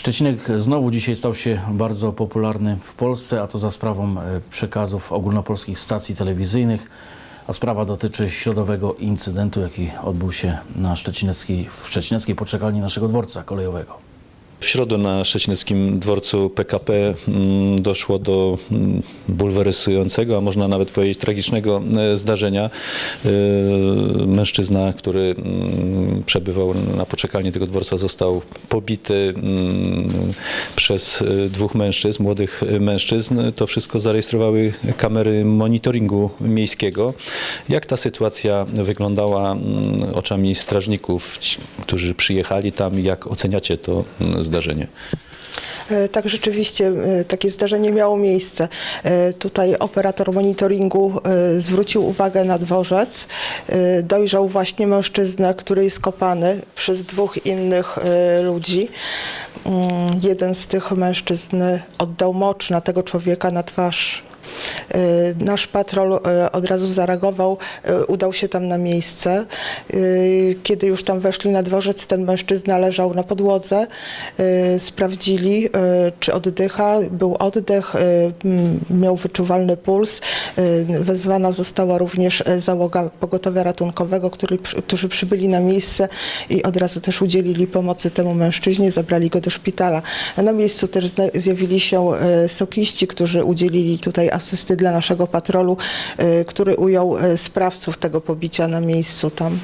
Szczecinek znowu dzisiaj stał się bardzo popularny w Polsce, a to za sprawą e, przekazów ogólnopolskich stacji telewizyjnych. A sprawa dotyczy środowego incydentu, jaki odbył się na Szczecineckiej, w Szczecineckiej poczekalni naszego dworca kolejowego. W środę na szczecineckim dworcu PKP mm, doszło do mm, bulweryzującego, a można nawet powiedzieć tragicznego e, zdarzenia. E, Mężczyzna, który mm, przebywał na poczekalni tego dworca został pobity przez e, dwóch mężczyzn, młodych mężczyzn. To wszystko zarejestrowały kamery monitoringu miejskiego. Jak ta sytuacja wyglądała oczami strażników, którzy przyjechali tam? Jak oceniacie to mm, zdarzenie? E, Tak, rzeczywiście e, takie zdarzenie miało miejsce. E, Tutaj operator monitoringu zwrócił uwagę na dworzec. Dojrzał właśnie mężczyznę, który jest kopany przez dwóch innych ludzi. Mm, Jeden z tych mężczyzn oddał mocz na tego człowieka na twarz. E, Nasz patrol e, od razu zareagował, e, udał się tam na miejsce. Kiedy już tam weszli na dworzec, ten mężczyzna leżał na podłodze. Sprawdzili, czy oddycha. Był oddech, miał wyczuwalny puls. Wezwana została również załoga pogotowia ratunkowego, który, którzy przybyli na miejsce i od razu też udzielili pomocy temu mężczyźnie, zabrali go do szpitala. Na miejscu też zjawili się sokiści, którzy udzielili tutaj asysty dla naszego patrolu, e, który ujął e, sprawców tego pobicia na miejscu tam,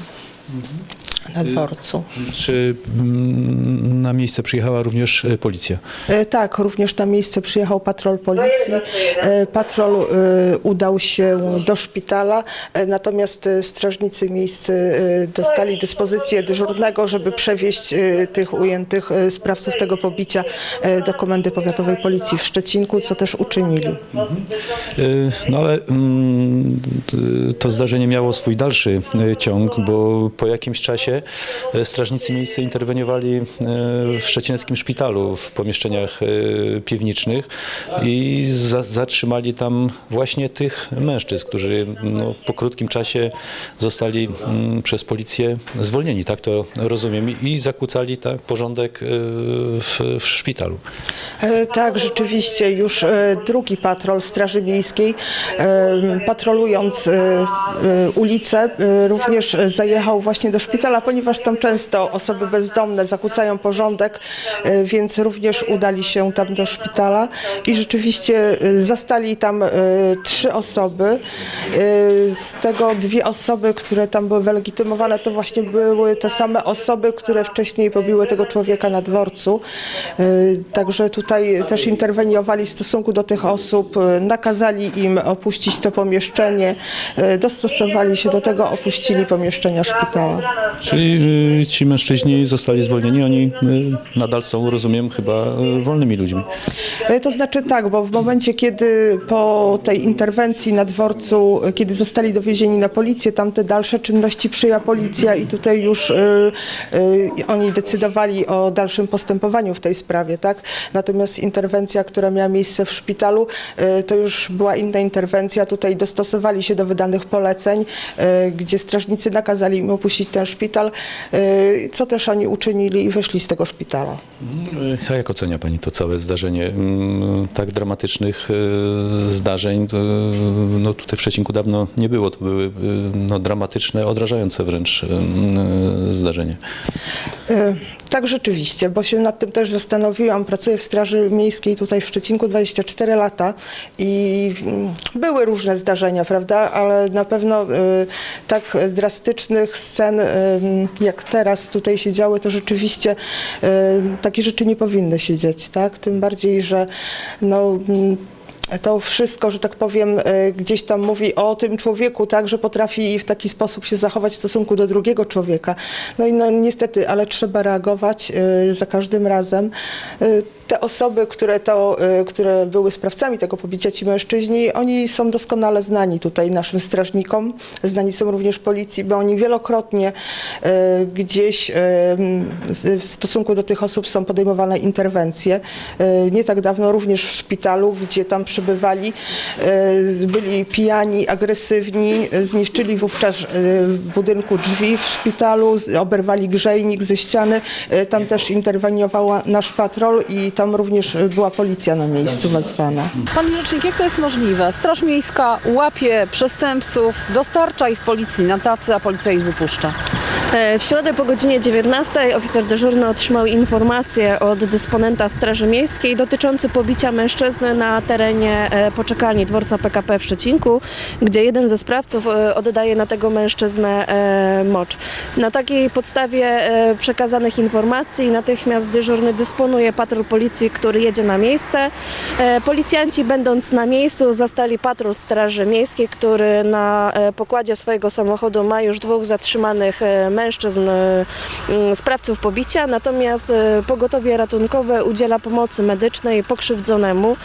na dworcu. Czy mm, na miejsce przyjechała również e, policja? E, Tak, również na miejsce przyjechał patrol policji. E, Patrol e, udał się do szpitala, e, natomiast strażnicy miejscy dostali dyspozycję dyżurnego, żeby przewieźć tych ujętych sprawców tego pobicia do Komendy Powiatowej Policji w Szczecinku, co też uczynili. No ale mm, to zdarzenie miało swój dalszy ciąg, bo po jakimś czasie e, strażnicy miejscy interweniowali e, w szczecineckim szpitalu w pomieszczeniach e, piwniczych i za, zatrzymali tam właśnie tych mężczyzn, którzy no, po krótkim czasie zostali mm, przez policję zwolnieni, tak to rozumiem, i zakłócali tak, porządek w, w szpitalu. Tak, rzeczywiście już drugi patrol Straży Miejskiej, patrolując ulicę, również zajechał właśnie do szpitala, ponieważ tam często osoby bezdomne zakłócają porządek, e, więc również udali się tam do szpitala i rzeczywiście e, zastali tam e, trzy osoby. Z tego dwie osoby, które tam były wylegitymowane, to właśnie były te same osoby, które wcześniej pobiły tego człowieka na dworcu. Także tutaj też interweniowali w stosunku do tych osób, nakazali im opuścić to pomieszczenie, dostosowali się do tego, opuścili pomieszczenia szpitala. Czyli y, ci mężczyźni zostali zwolnieni, oni y, nadal są, rozumiem, chyba y, wolnymi ludźmi. E, To znaczy tak, bo w momencie, kiedy po tej interwencji na dworcu, kiedy zostali dowiezieni na policję, tam te dalsze czynności przyjęła policja i tutaj już e, e, oni decydowali o dalszym postępowaniu w tej sprawie, tak? Natomiast interwencja, która miała miejsce w szpitalu, e, to już była inna interwencja. Tutaj dostosowali się do wydanych poleceń, e, gdzie strażnicy nakazali im opuścić ten szpital, e, co też oni uczynili i wyszli z tego szpitala. Y, A jak ocenia Pani to całe zdarzenie? Mm, Tak dramatycznych y, zdarzeń to, no, tutaj w Szczecinku dawno nie było. To były y, no, dramatyczne, odrażające wręcz y, zdarzenie. Tak, rzeczywiście, bo się nad tym też zastanowiłam. Pracuję w Straży Miejskiej tutaj w Szczecinku 24 lata i mm, były różne zdarzenia, prawda, ale na pewno e, tak drastycznych scen, e, jak teraz tutaj się działy, to rzeczywiście e, takie rzeczy nie powinny się dziać, tak? Tym bardziej, że no, mm, to wszystko, że tak powiem, e, gdzieś tam mówi o tym człowieku, tak, że potrafi w taki sposób się zachować w stosunku do drugiego człowieka. No i no niestety, ale trzeba reagować e, za każdym razem. Te osoby, które, to, e, które były sprawcami tego pobicia, ci mężczyźni, oni są doskonale znani tutaj naszym strażnikom, znani są również policji, bo oni wielokrotnie e, gdzieś z- w stosunku do tych osób są podejmowane interwencje. Nie tak dawno również w szpitalu, gdzie tam przybywali, z- byli pijani, agresywni, zniszczyli wówczas w budynku drzwi w szpitalu, oberwali grzejnik ze ściany. Tam też interweniowała nasz patrol i tam również e, była policja na miejscu wezwana. Pani Rzecznik, jak to jest możliwe? Straż Miejska łapie przestępców, dostarcza ich policji na tacy, a policja ich wypuszcza. E, W środę po godzinie 19 oficer dyżurny otrzymał informację od dysponenta Straży Miejskiej dotyczący pobicia mężczyzny na terenie e, poczekalni dworca PKP w Szczecinku, gdzie jeden ze sprawców e, oddaje na tego mężczyznę mocz. Na takiej podstawie przekazanych informacji natychmiast dyżurny dysponuje patrol policji, który jedzie na miejsce. Policjanci będąc na miejscu zastali patrol Straży Miejskiej, który na pokładzie swojego samochodu ma już dwóch zatrzymanych e, mężczyzn, e, m, sprawców pobicia, natomiast e, pogotowie ratunkowe udziela pomocy medycznej pokrzywdzonemu.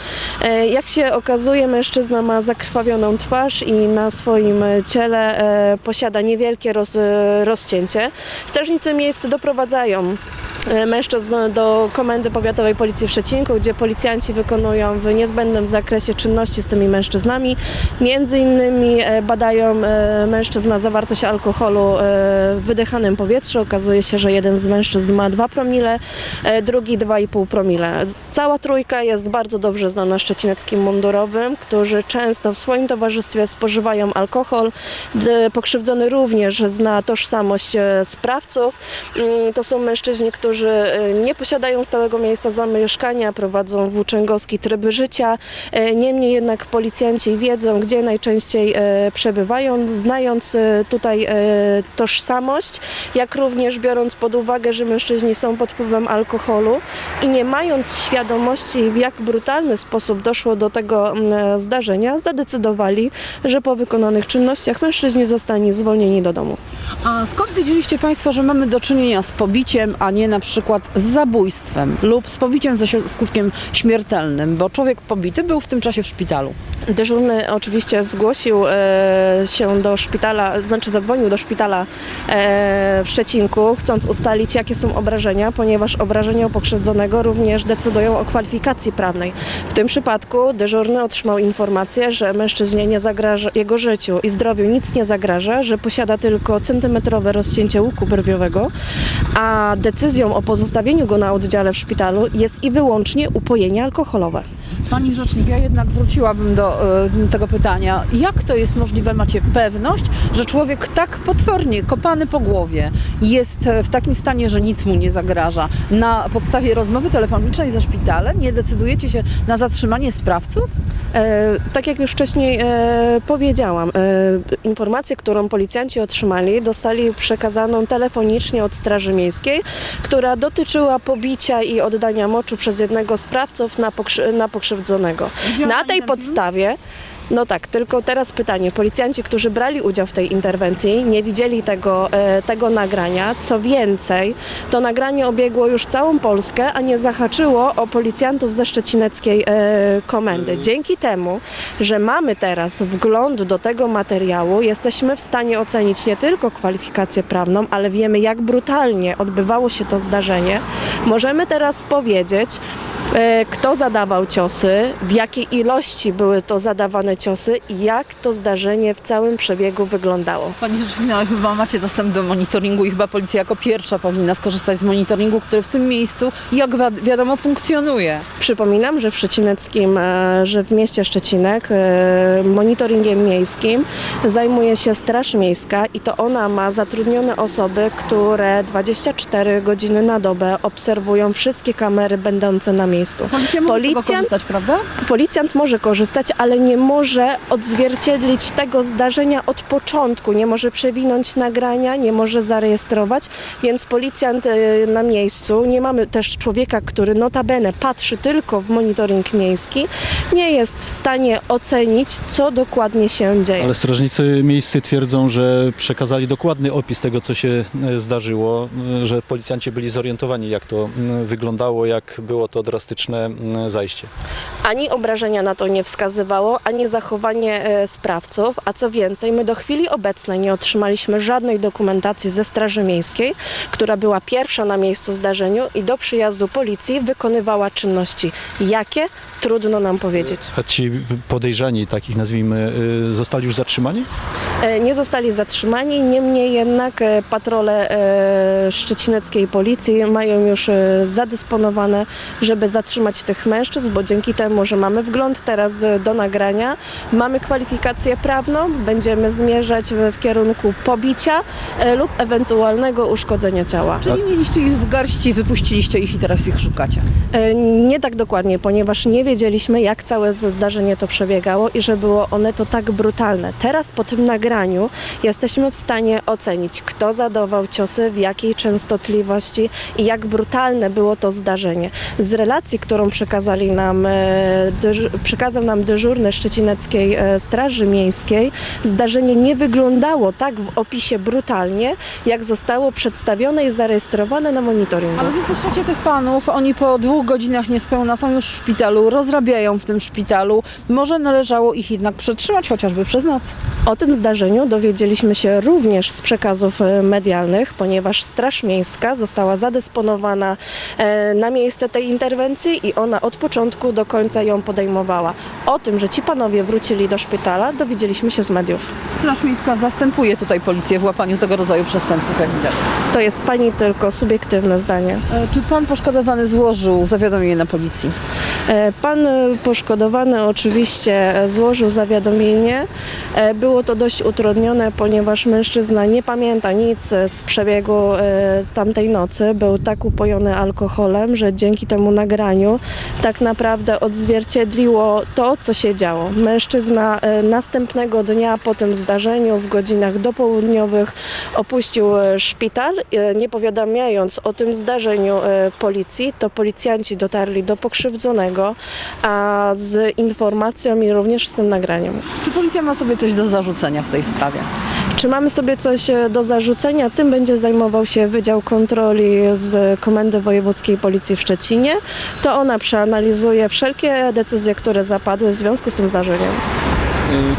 E, Jak się okazuje, mężczyzna ma zakrwawioną twarz i na swoim ciele e, posiada niewielkie roz, rozcięcie. Strażnicy miejsc doprowadzają e, mężczyzn do Komendy Powiatowej Policji w Szczecinku, gdzie policjanci wykonują w niezbędnym zakresie czynności z tymi mężczyznami. Między innymi badają mężczyzn na zawartość alkoholu w wydychanym powietrzu. Okazuje się, że jeden z mężczyzn ma 2 promile, e, drugi 2,5 promile. Cała trójka jest bardzo dobrze znana szczecineckim mundurowym, którzy często w swoim towarzystwie spożywają alkohol. Pokrzywdzony również zna tożsamość e, sprawców. Mm, To są mężczyźni, którzy e, nie posiadają stałego miejsca zamieszkania, prowadzą włóczęgowski tryb życia. Niemniej jednak policjanci wiedzą, gdzie najczęściej przebywają, znając tutaj e, jak również biorąc pod uwagę, że mężczyźni są pod wpływem alkoholu i nie mając świadomości, w jak brutalny sposób doszło do tego mm, e, zdarzenia, zadecydowali, że po wykonanych czynnościach mężczyźni zostali zwolnieni do domu. A skąd wiedzieliście Państwo, że mamy do czynienia z pobiciem, a nie na przykład z zabójstwem lub z pobiciem ze skutkiem śmiertelnym, bo człowiek pobity był w tym czasie w szpitalu. Dyżurny oczywiście zgłosił e, się do szpitala, znaczy zadzwonił do szpitala e, w Szczecinku, chcąc ustalić, jakie są obrażenia, ponieważ obrażenia u pokrzywdzonego również decydują o kwalifikacji prawnej. W tym przypadku dyżurny otrzymał informację, że mężczyźnie nie zagraża, jego życiu i zdrowiu nic nie zagraża, że posiada tylko centymetrowe rozcięcie łuku brwiowego, a decyzją o pozostawieniu go na oddziale w szpitalu jest i wyłącznie upojenie alkoholowe. Pani Rzecznik, ja jednak wróciłabym do e, tego pytania. Jak to jest możliwe, macie pewność, że człowiek tak potwornie kopany po głowie jest e, w takim stanie, że nic mu nie zagraża? Na podstawie rozmowy telefonicznej ze szpitalem nie decydujecie się na zatrzymanie sprawców? E, tak jak już wcześniej e, powiedziałam, e, informację, którą policjanci otrzymali, dostali przekazaną telefonicznie od Straży Miejskiej, która dotyczyła pobicia i oddania moczu przez jednego z sprawców na, na pokrzywdzonego. Widziała Na tej ten film? No tak, tylko teraz pytanie. Policjanci, którzy brali udział w tej interwencji, nie widzieli tego, e, tego nagrania. Co więcej, to nagranie obiegło już całą Polskę, a nie zahaczyło o policjantów ze szczecineckiej e, komendy. Dzięki temu, że mamy teraz wgląd do tego materiału, jesteśmy w stanie ocenić nie tylko kwalifikację prawną, ale wiemy, jak brutalnie odbywało się to zdarzenie. Możemy teraz powiedzieć, kto zadawał ciosy, w jakiej ilości były to zadawane ciosy i jak to zdarzenie w całym przebiegu wyglądało. Pani Rzecznik, chyba macie dostęp do monitoringu i chyba policja jako pierwsza powinna skorzystać z monitoringu, który w tym miejscu, jak wi- wiadomo, funkcjonuje. Przypominam, że w Szczecineckim, e, że w mieście Szczecinek e, monitoringiem miejskim zajmuje się Straż Miejska i to ona ma zatrudnione osoby, które 24 godziny na dobę obserwują wszystkie kamery będące na miejscu. Policja może Policjant- korzystać, prawda? Policjant może korzystać, ale nie może odzwierciedlić tego zdarzenia od początku, nie może przewinąć nagrania, nie może zarejestrować, więc policjant e, na miejscu, nie mamy też człowieka, który notabene patrzy tylko w monitoring miejski, nie jest w stanie ocenić, co dokładnie się dzieje. Ale strażnicy miejscy twierdzą, że przekazali dokładny opis tego, co się e, zdarzyło, e, że policjanci byli zorientowani, jak to wyglądało, jak było to odra- drastyczne mm, zajście. Ani obrażenia na to nie wskazywało, ani zachowanie e, sprawców, a co więcej, my do chwili obecnej nie otrzymaliśmy żadnej dokumentacji ze Straży Miejskiej, która była pierwsza na miejscu zdarzenia i do przyjazdu policji wykonywała czynności. Jakie? Trudno nam powiedzieć. A ci podejrzani, takich nazwijmy, y, zostali już zatrzymani? E, Nie zostali zatrzymani, niemniej jednak e, patrole szczecineckiej policji mają już zadysponowane, żeby zatrzymać tych mężczyzn, bo dzięki temu, że mamy wgląd teraz e, do nagrania, mamy kwalifikację prawną, będziemy zmierzać w, kierunku pobicia e, lub ewentualnego uszkodzenia ciała. Czyli mieliście ich w garści, wypuściliście ich i teraz ich szukacie. E, Nie tak dokładnie, ponieważ nie wiedzieliśmy, jak całe zdarzenie to przebiegało i że było one to tak brutalne. Teraz po tym nagraniu jesteśmy w stanie ocenić, kto zadawał ciosy, w jakiej częstotliwości i jak brutalne było to zdarzenie. Z relacji, którą przekazali nam, e, przekazał nam dyżurny Szczecineckiej e, Straży Miejskiej, zdarzenie nie wyglądało tak w opisie brutalnie, jak zostało przedstawione i zarejestrowane na monitoringu. Ale wypuszczacie tych panów, oni po dwóch godzinach niespełna są już w szpitalu, rozrabiają w tym szpitalu. Może należało ich jednak przetrzymać chociażby przez noc. O tym zdarzeniu dowiedzieliśmy się również z przekazów e, medialnych, ponieważ Straż Miejska została zadysponowana na miejsce tej interwencji i ona od początku do końca ją podejmowała. O tym, że ci panowie wrócili do szpitala, dowiedzieliśmy się z mediów. Straż Miejska zastępuje tutaj policję w łapaniu tego rodzaju przestępców, jak widać. To jest pani tylko subiektywne zdanie. E, Czy pan poszkodowany złożył zawiadomienie na policji? E, Pan poszkodowany oczywiście e, złożył zawiadomienie. E, Było to dość utrudnione, ponieważ mężczyzna nie pamięta nic e, z przebiegu e, tamtej nocy. Był tak upojony alkoholem, że dzięki temu nagraniu tak naprawdę odzwierciedliło to, co się działo. Mężczyzna e, następnego dnia po tym zdarzeniu w godzinach dopołudniowych opuścił e, szpital, e, nie powiadamiając o tym zdarzeniu policji. To policjanci dotarli do pokrzywdzonego, a z informacją i również z tym nagraniem. Czy policja ma sobie coś do zarzucenia w tej sprawie? Czy mamy sobie coś e, do zarzucenia? Tym będzie zajmował się Wydział Kontroli z Komendy Wojewódzkiej Policji w Szczecinie. To ona przeanalizuje wszelkie decyzje, które zapadły w związku z tym zdarzeniem.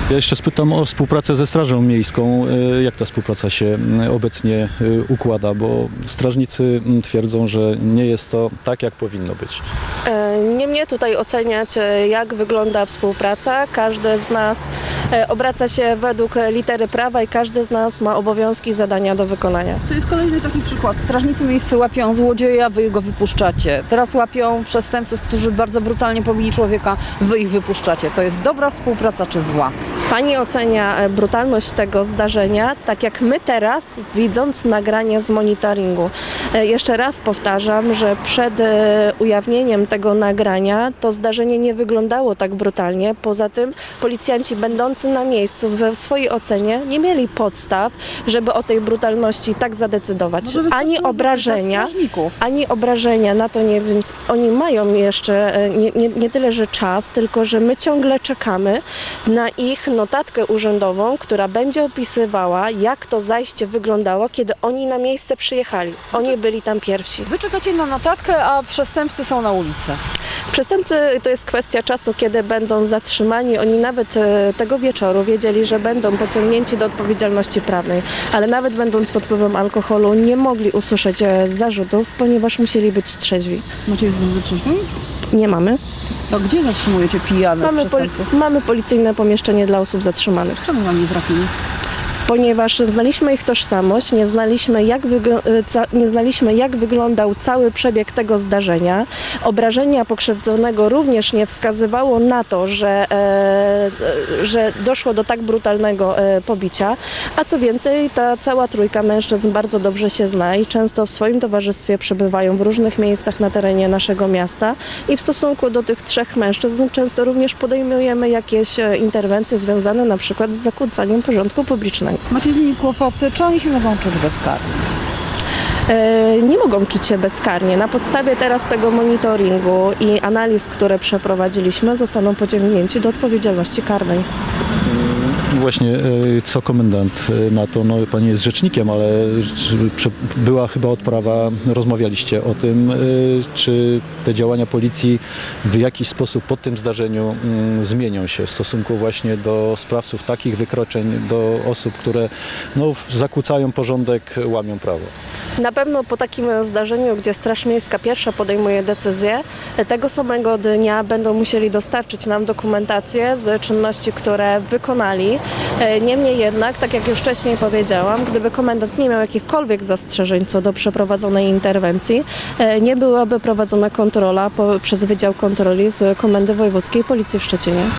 Ja jeszcze spytam o współpracę ze Strażą Miejską. Y, Jak ta współpraca się y, obecnie y, układa? Bo strażnicy mm, twierdzą, że nie jest to tak, jak powinno być. E, Nie mnie tutaj oceniać, e, jak wygląda współpraca. Każdy z nas e, obraca się według litery prawa i każdy z nas ma obowiązki i zadania do wykonania. To jest kolejny taki przykład. Strażnicy miejscy łapią złodzieja, wy go wypuszczacie. Teraz łapią przestępców, którzy bardzo brutalnie pobili człowieka, wy ich wypuszczacie. To jest dobra współpraca czy zła? Pani ocenia e, brutalność tego zdarzenia, tak jak my teraz, widząc nagranie z monitoringu. E, Jeszcze raz powtarzam, że przed e, ujawnieniem tego nagrania to zdarzenie nie wyglądało tak brutalnie. Poza tym policjanci będący na miejscu we swojej ocenie nie mieli podstaw, żeby o tej brutalności tak zadecydować. Ani obrażenia, ani obrażenia na to nie, więc oni mają jeszcze nie, nie, nie tyle, że czas, tylko że my ciągle czekamy na ich notatkę urzędową, która będzie opisywała, jak to zajście wyglądało, kiedy oni na miejsce przyjechali. Oni byli tam pierwsi. Wy czekacie na notatkę, a przestępcy są na ulicy. Przestępcy to jest kwestia czasu, kiedy będą zatrzymani. Oni nawet e, tego wieczoru wiedzieli, że będą pociągnięci do odpowiedzialności prawnej, ale nawet będąc pod wpływem alkoholu nie mogli usłyszeć e, zarzutów, ponieważ musieli być trzeźwi. Macie zbyt wytrzeźwień? Nie mamy. To gdzie zatrzymujecie pijanych Mamy, przestępców? mamy policyjne pomieszczenie dla osób zatrzymanych. Czemu wam nie trafili? Ponieważ znaliśmy ich tożsamość, nie znaliśmy, jak e, nie znaliśmy jak wyglądał cały przebieg tego zdarzenia. Obrażenia pokrzywdzonego również nie wskazywało na to, że, e, e, że doszło do tak brutalnego pobicia. A co więcej, ta cała trójka mężczyzn bardzo dobrze się zna i często w swoim towarzystwie przebywają w różnych miejscach na terenie naszego miasta. I w stosunku do tych trzech mężczyzn często również podejmujemy jakieś interwencje związane na przykład z zakłócaniem porządku publicznego. Macie z nimi kłopoty, czy oni się mogą czuć bezkarni? E, nie mogą czuć się bezkarnie. Na podstawie teraz tego monitoringu i analiz, które przeprowadziliśmy, zostaną pociągnięci do odpowiedzialności karnej. Właśnie, e, co komendant e, na to? No, pani jest rzecznikiem, ale była chyba odprawa, rozmawialiście o tym, e, czy te działania policji w jakiś sposób po tym zdarzeniu mm, zmienią się w stosunku właśnie do sprawców takich wykroczeń, do osób, które no, zakłócają porządek, łamią prawo. Na pewno po takim zdarzeniu, gdzie Straż Miejska pierwsza podejmuje decyzję, tego samego dnia będą musieli dostarczyć nam dokumentację z czynności, które wykonali. Niemniej jednak, tak jak już wcześniej powiedziałam, gdyby komendant nie miał jakichkolwiek zastrzeżeń co do przeprowadzonej interwencji, nie byłaby prowadzona kontrola przez Wydział Kontroli z Komendy Wojewódzkiej Policji w Szczecinie.